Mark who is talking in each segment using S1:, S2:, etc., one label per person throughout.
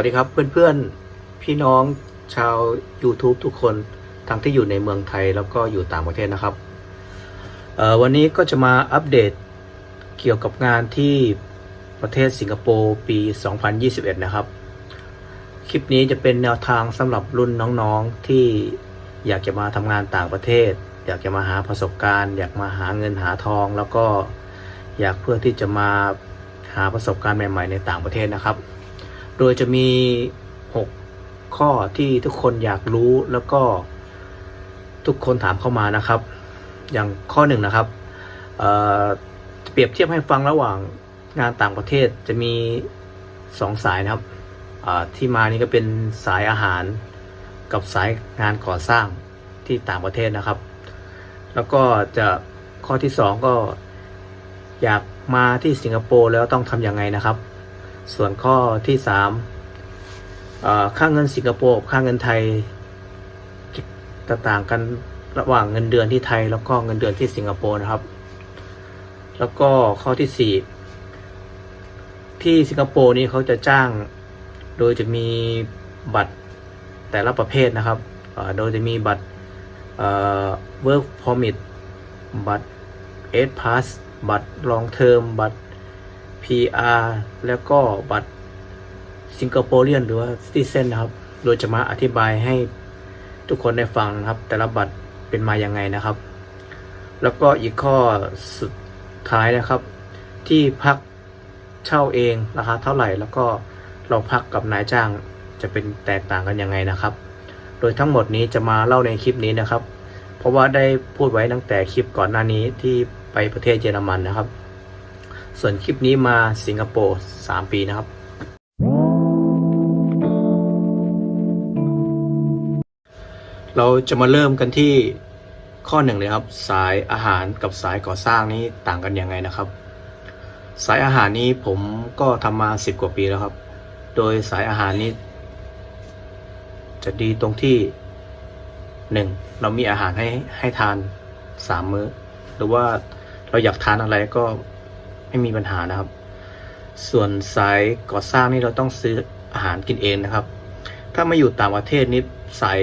S1: วัสดีครับเพื่อนๆ พี่น้องชาว YouTube ทุกคนทั้งที่อยู่ในเมืองไทยแล้วก็อยู่ต่างประเทศนะครับ วันนี้ก็จะมาอัปเดตเกี่ยวกับงานที่ประเทศสิงคโปร์ปี 2021 นะครับ คลิปนี้จะเป็นแนวทางสำหรับรุ่นน้องๆที่อยากจะมาทำงานต่างประเทศ อยากจะมาหาประสบการณ์ อยากมาหาเงินหาทอง แล้วก็อยากเพื่อที่จะมาหาประสบการณ์ใหม่ ๆ ในต่างประเทศนะครับ โดยจะมี 6 ข้อที่ทุกคนอยากรู้แล้วก็ทุกคนถามเข้ามานะครับ อย่างข้อหนึ่งนะครับเเปรียบเทียบให้ฟังระหว่างงานต่างประเทศจะมี 2 สายนะครับที่มานี่ก็เป็นสายอาหารกับสายงานก่อสร้างที่ต่างประเทศนะครับ แล้วก็จะข้อที่ 2 ก็อยากมาที่สิงคโปร์แล้วต้องทำยังไงนะครับ ส่วนข้อที่สามค่าเงินสิงคโปร์ค่าเงินไทยจะต่างกันระหว่างเงินเดือนที่ไทย แล้วก็เงินเดือนที่สิงคโปร์นะครับ แล้วก็ข้อที่สี่ที่สิงคโปร์นี้เขาจะจ้าง โดยจะมีบัตรแต่ละประเภทนะครับ โดยจะมีบัตร work permit บัตร S pass บัตร long term บัตร PR แล้วก็บัตรสิงคโปร์เรียนหรือว่าซิติเซนนะครับ โดยจะมาอธิบายให้ทุกคนได้ฟังนะครับ แต่ละบัตรเป็นมาอย่างไงนะครับ แล้วก็อีกข้อสุดท้ายนะครับ ที่พักเช่าเองราคาเท่าไหร่ แล้วก็เราพักกับนายจ้างจะเป็นแตกต่างกันยังไงนะครับ โดยทั้งหมดนี้จะมาเล่าในคลิปนี้นะครับ เพราะว่าได้พูดไว้ตั้งแต่คลิปก่อนหน้านี้ที่ไปประเทศเยอรมันนะครับ ส่วนคลิปนี้มาสิงคโปร์ 3 ปีนะครับ เราจะมาเริ่มกันที่ข้อหนึ่งเลยครับ สายอาหารกับสายก่อสร้างนี้ต่างกันยังไงนะครับ สายอาหารนี้ผมก็ทำมา 10 กว่าปีแล้วครับ โดยสายอาหารนี้จะดีตรงที่หนึ่งเรามีอาหารให้ให้ทานสามมื้อ หรือว่าเราอยากทานอะไรก็ ไม่มีปัญหานะครับ ส่วนสายก่อสร้างนี่เราต้องซื้ออาหารกินเองนะครับ ถ้ามาอยู่ต่างประเทศนี่สาย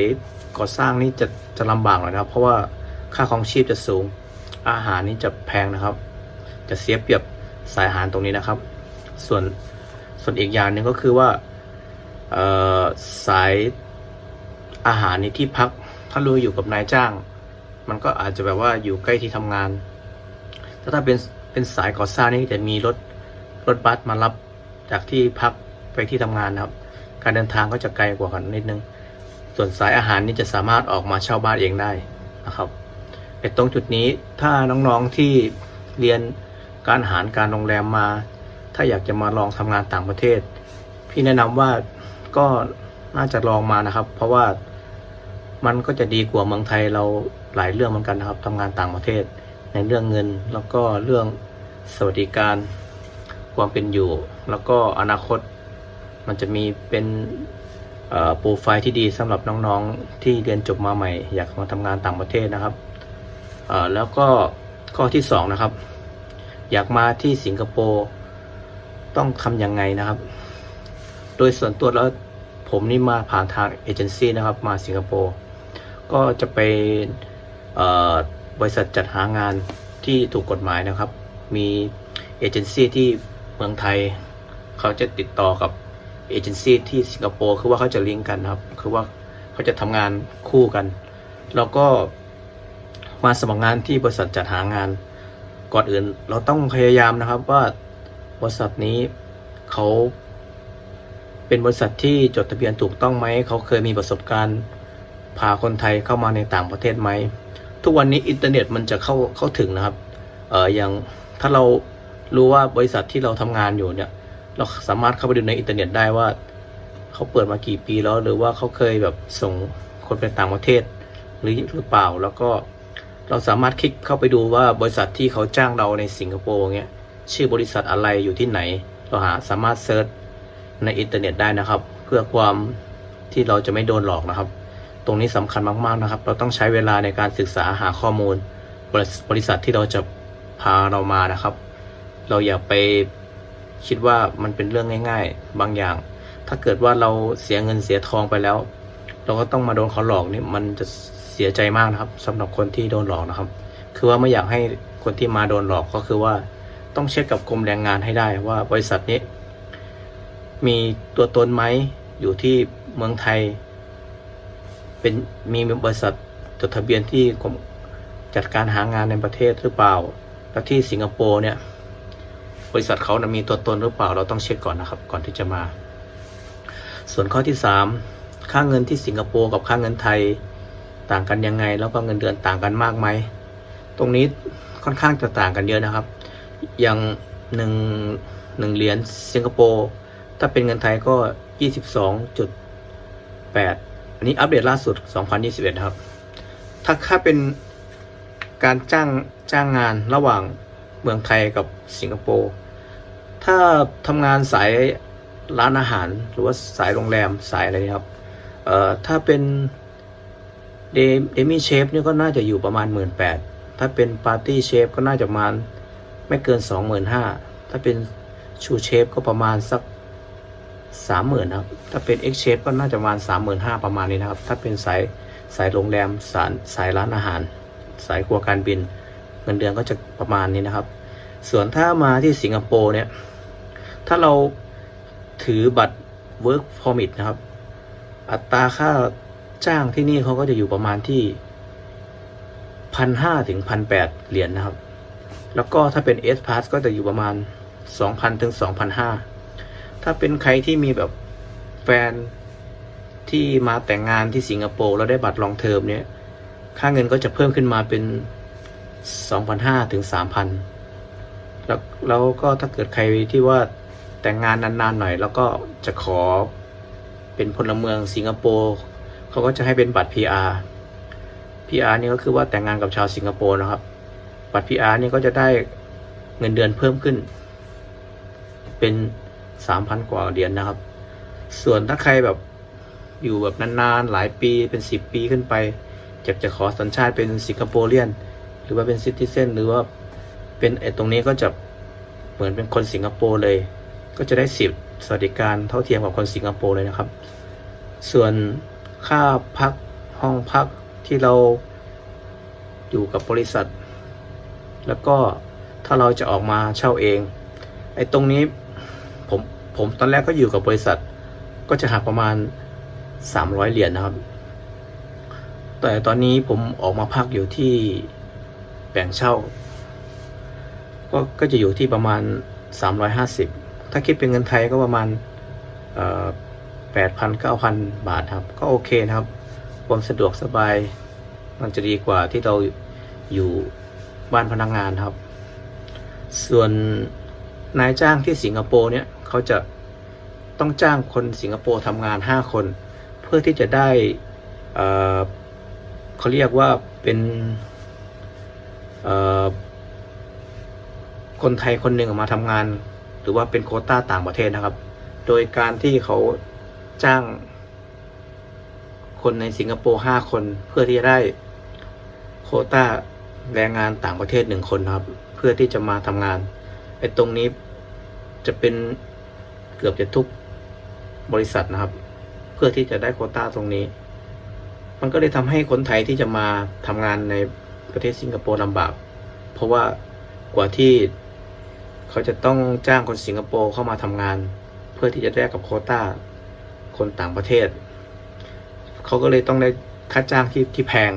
S1: ก่อสร้างนี่จะจะลำบากหน่อยนะครับ เพราะว่าค่าของชีพจะสูง อาหารนี่จะแพงนะครับ จะเสียเปรียบสายอาหารตรงนี้นะครับ ส่วนส่วนอีกอย่างหนึ่งก็คือว่าเอ่อสายอาหารในที่พัก ถ้าเราอยู่กับนายจ้าง มันก็อาจจะแบบว่าอยู่ใกล้ที่ทำงาน ถ้าถ้าเป็น เป็นสายก่อสร้างนี่จะมีรถรถบัสมารับจากที่พักไปที่ทำงานนะครับ การเดินทางก็จะไกลกว่ากันนิดนึง ส่วนสายอาหารนี่จะสามารถออกมาเช่าบ้านเองได้นะครับไอ้ตรงจุดนี้ถ้าน้องๆที่เรียนการอาหารการโรงแรมมา ถ้าอยากจะมาลองทำงานต่างประเทศ พี่แนะนำว่าก็น่าจะลองมานะครับ เพราะว่ามันก็จะดีกว่าเมืองไทยเราหลายเรื่องเหมือนกันนะครับทำงานต่างประเทศ ในเรื่องเงินแล้วก็เรื่อง สวัสดิการความเป็นอยู่ แล้วก็อนาคตมันจะมีเป็นโปรไฟล์ที่ดีสำหรับน้องๆที่เรียนจบมาใหม่ อยากมาทำงานต่างประเทศนะครับแล้วก็ข้อที่สองนะครับ อยากมาที่สิงคโปร์ต้องทำยังไงนะครับ โดยส่วนตัวแล้วผมนี่มาผ่านทางเอเจนซี่นะครับ มาสิงคโปร์ก็จะไปบริษัทจัดหางานที่ถูกกฎหมายนะครับ มีเอเจนซี่ที่เมืองไทย เขาจะติดต่อกับเอเจนซี่ที่สิงคโปร์คือว่าเขาจะลิงก์กันครับ คือว่าเขาจะทำงานคู่กัน แล้วก็มาสมัครงานที่บริษัทจัดหางาน ก่อนอื่น เราต้องพยายามนะครับว่าบริษัทนี้เขาเป็นบริษัทที่จดทะเบียนถูกต้องไหม เขาเคยมีประสบการณ์พาคนไทยเข้ามาในต่างประเทศไหม ทุกวันนี้อินเทอร์เน็ตมันจะเข้าเข้าถึงนะครับ อออย่างถ้าเรารู้ว่าบริษัทที่เราทำงานอยู่เนี่ย เราสามารถเข้าไปดูในอินเทอร์เน็ตได้ว่าเขาเปิดมากี่ปีแล้ว หรือว่าเขาเคยแบบส่งคนไปต่างประเทศหรือหรือเปล่า แล้วก็เราสามารถคลิกเข้าไปดูว่าบริษัทที่เขาจ้างเราในสิงคโปร์เงี้ยชื่อบริษัทอะไรอยู่ที่ไหน เราหาสามารถเซิร์ชในอินเทอร์เน็ตได้นะครับ เพื่อความที่เราจะไม่โดนหลอกนะครับ ตรงนี้สำคัญมากๆนะครับ เราต้องใช้เวลาในการศึกษาหาข้อมูลบริษัทที่เราจะ พาเรามานะครับ เราอย่าไปคิดว่ามันเป็นเรื่องง่าย ๆ บางอย่าง ถ้าเกิดว่าเราเสียเงินเสียทองไปแล้ว เราก็ต้องมาโดนเขาหลอกนี่มันจะเสียใจมากนะครับสำหรับคนที่โดนหลอกนะครับ คือว่าไม่อยากให้คนที่มาโดนหลอกก็คือว่าต้องเช็คกับกรมแรงงานให้ได้ว่าบริษัทนี้ มีตัวตนไหมอยู่ที่เมืองไทย เป็นมีบริษัทจดทะเบียนที่กรมจัดการหางานในประเทศหรือเปล่า แล้วที่สิงคโปร์เนี่ย บริษัทเขานะมีตัวตนหรือเปล่าเราต้องเช็คก่อนนะครับ ก่อนที่จะมา ส่วนข้อที่สามค่าเงินที่สิงคโปร์กับค่าเงินไทยต่างกันยังไง แล้วก็เงินเดือนต่างกันมากไหมตรงนี้ค่อนข้างจะต่างกันเยอะนะครับ อย่างหนึ่งหนึ่งเหรียญสิงคโปร์ถ้าเป็นเงินไทยก็ยี่สิบสองจุดแปดอันนี้อัปเดตล่าสุด 2021นะครับ ถ้าค่าเป็น การจ้างจ้างงานระหว่างเมืองไทยกับสิงคโปร์ ถ้าทำงานสายร้านอาหารหรือว่าสายโรงแรมสายอะไรนะครับ เอ่อถ้าเป็นเดมี่เชฟเนี่ยก็น่าจะอยู่ประมาณหมื่นแปดถ้าเป็นปาร์ตี้เชฟก็น่าจะประมาณไม่เกินสองหมื่นห้าถ้าเป็นชูเชฟก็ประมาณสักสามหมื่นครับ ถ้าเป็นเอ็กเชฟก็น่าจะประมาณสามหมื่นห้าประมาณนี้นะครับ ถ้าเป็นสายสายโรงแรมสายสายร้านอาหาร สายครัวการบิน เงินเดือนก็จะประมาณนี้นะครับ ส่วนถ้ามาที่สิงคโปร์เนี่ย ถ้าเราถือบัตร work permit นะครับ อัตราค่าจ้างที่นี่เขาก็จะอยู่ประมาณที่พันห้าถึงพันแปดเหรียญนนะครับ แล้วก็ถ้าเป็น S Pass ก็จะอยู่ประมาณสองพันถึงสองพันห้าถ้าเป็นใครที่มีแบบแฟนที่มาแต่งงานที่สิงคโปร์แล้วได้บัตรลองเทอมเนี่ย ค่าเงินก็จะเพิ่มขึ้นมาเป็นสองพันห้าถึงสามพันแล้วแล้วก็ถ้าเกิดใครที่ว่าแต่งงานนานๆหน่อย แล้วก็จะขอเป็นพลเมืองสิงคโปร์เขาก็จะให้เป็นบัตร PR PR นี่ก็คือว่าแต่งงานกับชาวสิงคโปร์นะครับ บัตร PR นี่ก็จะได้เงินเดือนเพิ่มขึ้น เป็นสามพันกว่าเหรียญนะครับ ส่วนถ้าใครแบบอยู่แบบนานๆ หลายปีเป็นสิบปีขึ้นไป จะจะขอสัญชาติเป็นสิงคโปร์เลียน หรือว่าเป็นซิติเซนหรือว่าเป็นไอ้ตรงนี้ก็จะเหมือนเป็นคนสิงคโปร์เลย ก็จะได้สิทธิสวัสดิการเท่าเทียมกับคนสิงคโปร์เลยนะครับ ส่วนค่าพักห้องพักที่เราอยู่กับบริษัท แล้วก็ถ้าเราจะออกมาเช่าเอง ไอ้ตรงนี้ผมผมตอนแรกก็อยู่กับบริษัท ก็จะหักประมาณสามร้อยเหรียญนะครับ แต่ตอนนี้ผมออกมาพักอยู่ที่แบ่งเช่า ก็ก็จะอยู่ที่ประมาณสามร้อยห้าสิบถ้าคิดเป็นเงินไทยก็ประมาณแปดพันเก้าพันบาทครับ ก็โอเคนะครับ ความสะดวกสบาย มันจะดีกว่าที่เราอยู่บ้านพนักงงานครับ ส่วนนายจ้างที่สิงคโปร์เนี่ยเขาจะต้องจ้างคนสิงคโปร์ทำงานห้าคน เพื่อที่จะได้ เขาเรียกว่าเป็นคนไทยคนหนึ่งออกมาทำงาน หรือว่าเป็นโคต้าต่างประเทศนะครับ โดยการที่เขาจ้าง คนในสิงคโปร์ห้าคนเพื่อที่จะได้โคต้าแรงงานต่างประเทศหนึ่งคนนะครับ เพื่อที่จะมาทำงานไอ้ตรงนี้จะเป็นเกือบจะทุกบริษัทนะครับ เพื่อที่จะได้โคต้าตรงนี้ มันก็เลยทำให้คนไทยที่จะมาทำงานในประเทศสิงคโปร์ลำบาก เพราะว่ากว่าที่เขาจะต้องจ้างคนสิงคโปร์เข้ามาทำงาน เพื่อที่จะได้กับโคต้าคนต่างประเทศ เขาก็เลยต้องได้ค่าจ้างที่ที่แพง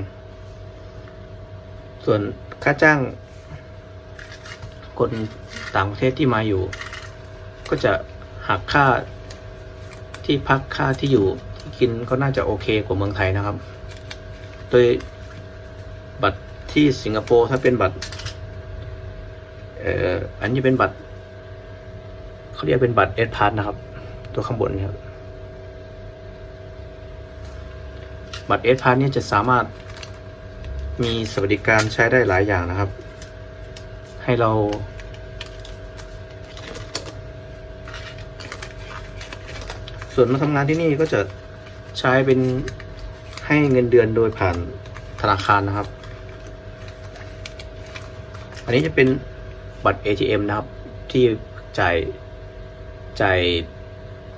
S1: ส่วนค่าจ้าง คนต่างประเทศที่มาอยู่ ก็จะหักค่าที่พักค่าที่อยู่ กินก็น่าจะโอเคกว่าเมืองไทยนะครับ โดยบัตรที่สิงคโปร์ถ้าเป็นบัตรเอ่ออันนี้เป็นบัตรเขาเรียกเป็นบัตรเอสพาสนะครับ ตัวข้างบนนี่ครับบัตรเอสพาสเนี่ยจะสามารถมีสวัสดิการใช้ได้หลายอย่างนะครับ ให้เรา ส่วนมาทำงานที่นี่ก็จะ ใช้เป็นให้เงินเดือนโดยผ่านธนาคารนะครับ อันนี้จะเป็นบัตร ATM นะครับ ที่จ่ายจ่าย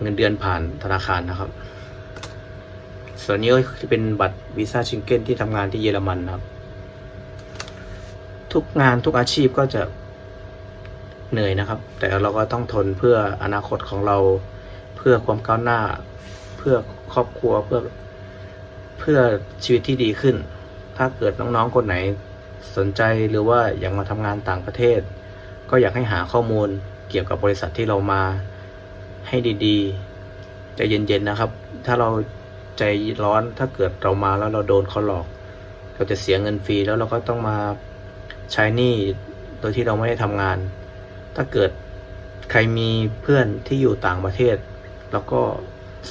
S1: เงินเดือนผ่านธนาคารนะครับ ส่วนนี้ก็จะเป็นบัตรวีซ่าชิงเก้นที่ทำงานที่เยอรมันนะครับ ทุกงานทุกอาชีพก็จะเหนื่อยนะครับ แต่เราก็ต้องทนเพื่ออนาคตของเราเพื่อความก้าวหน้าเพื่อ ครอบครัวเพื่อเพื่อชีวิตที่ดีขึ้น ถ้าเกิดน้องๆคนไหนสนใจหรือว่าอยากมาทำงานต่างประเทศ ก็อยากให้หาข้อมูลเกี่ยวกับบริษัทที่เรามาให้ดีๆใจเย็นๆนะครับ ถ้าเราใจร้อนถ้าเกิดเรามาแล้วเราโดนเขาหลอก เราจะเสียเงินฟรีแล้วเราก็ต้องมาใช้หนี้โดยที่เราไม่ได้ทำงาน ถ้าเกิดใครมีเพื่อนที่อยู่ต่างประเทศ แล้วก็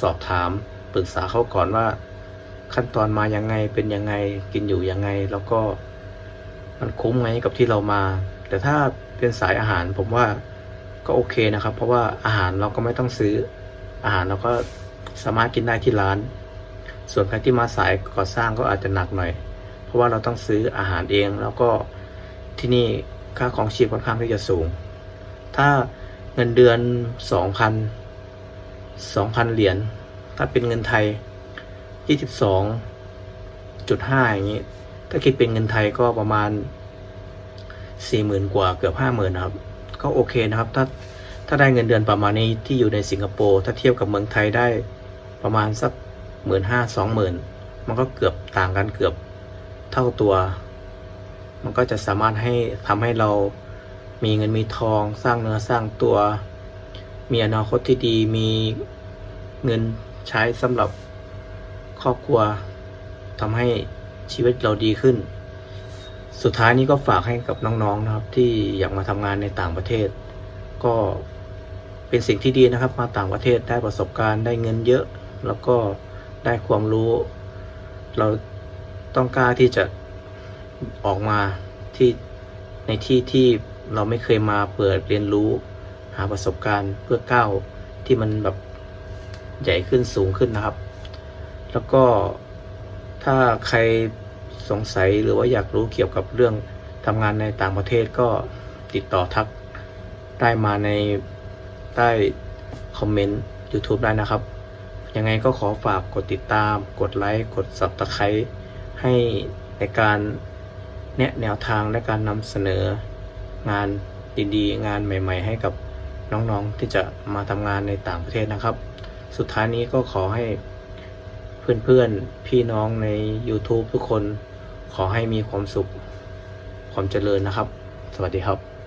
S1: สอบถาม ปรึกษาเขาก่อนว่า ขั้นตอนมายังไงเป็นยังไงกินอยู่ยังไง แล้วก็มันคุ้มไหมกับที่เรามา แต่ถ้าเป็นสายอาหารผมว่าก็โอเคนะครับ เพราะว่าอาหารเราก็ไม่ต้องซื้อ อาหารเราก็สามารถกินได้ที่ร้าน ส่วนใครที่มาสายก่อสร้างก็อาจจะหนักหน่อย เพราะว่าเราต้องซื้ออาหารเอง แล้วก็ที่นี่ค่าของชีพค่อนข้างที่จะสูง ถ้าเงินเดือนสองพันสองพันเหรียญ ถ้าเป็นเงินไทยยี่สิบสองจุดห้าอย่างนี้ ถ้าคิดเป็นเงินไทยก็ประมาณสี่หมื่นกว่าเกือบห้าหมื่นนะครับ ก็โอเคนะครับ ถ้าถ้าได้เงินเดือนประมาณนี้ที่อยู่ในสิงคโปร์ถ้าเทียบกับเมืองไทยได้ประมาณสักหมื่นห้าสองหมื่นมันก็เกือบต่างกันเกือบเท่าตัว มันก็จะสามารถให้ทำให้เรามีเงินมีทองสร้างเนื้อสร้างตัว มีอนาคตที่ดีมีเงิน ใช้สำหรับครอบครัวทำให้ชีวิตเราดีขึ้น สุดท้ายนี้ก็ฝากให้กับน้องๆนะครับ ที่อยากมาทำงานในต่างประเทศ ก็เป็นสิ่งที่ดีนะครับ มาต่างประเทศได้ประสบการณ์ได้เงินเยอะ แล้วก็ได้ความรู้ เราต้องกล้าที่จะออกมาที่ในที่ที่เราไม่เคยมาเปิดเรียนรู้ หาประสบการณ์เพื่อก้าวที่มันแบบ ใหญ่ขึ้นสูงขึ้นนะครับ แล้วก็ถ้าใครสงสัยหรือว่าอยากรู้เกี่ยวกับเรื่องทำงานในต่างประเทศก็ติดต่อทักได้มาในใต้คอมเมนต์ YouTube ได้นะครับ ยังไงก็ขอฝากกดติดตาม กดไลค์ กด Subscribe ให้ในการแนะแนวทางและการนำเสนองานดีๆ งานใหม่ ๆ ให้กับน้องๆที่จะมาทำงานในต่างประเทศนะครับ สุดท้ายนี้ก็ขอให้เพื่อนๆ พี่น้องใน YouTube ทุกคนขอให้มีความสุข ความเจริญนะครับ สวัสดีครับ